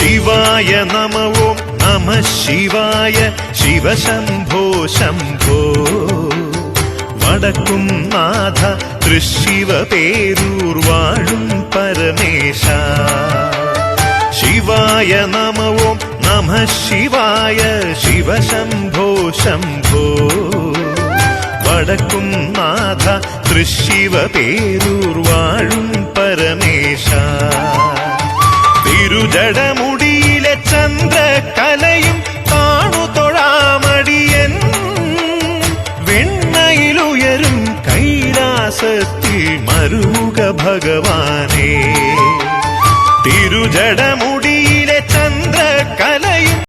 ശിവായ നമവോ നമ ശിവായ ശിവശംഭോ ശംഭോ. വടക്കും നാഥ തൃശിവ പേരൂർ വാഴും പരമേശ. ശിവായ നമവോ നമ ശിവായ ശിവശംഭോ ശംഭോ. വടക്കും നാഥ തൃശിവ പേരൂർ വാഴും പരമേശ. തിരുജടമുടിയിലെ കൈയിലുയരും കൈലാസത്തിൽ മരുക ഭഗവാനേ. തിരുജടമു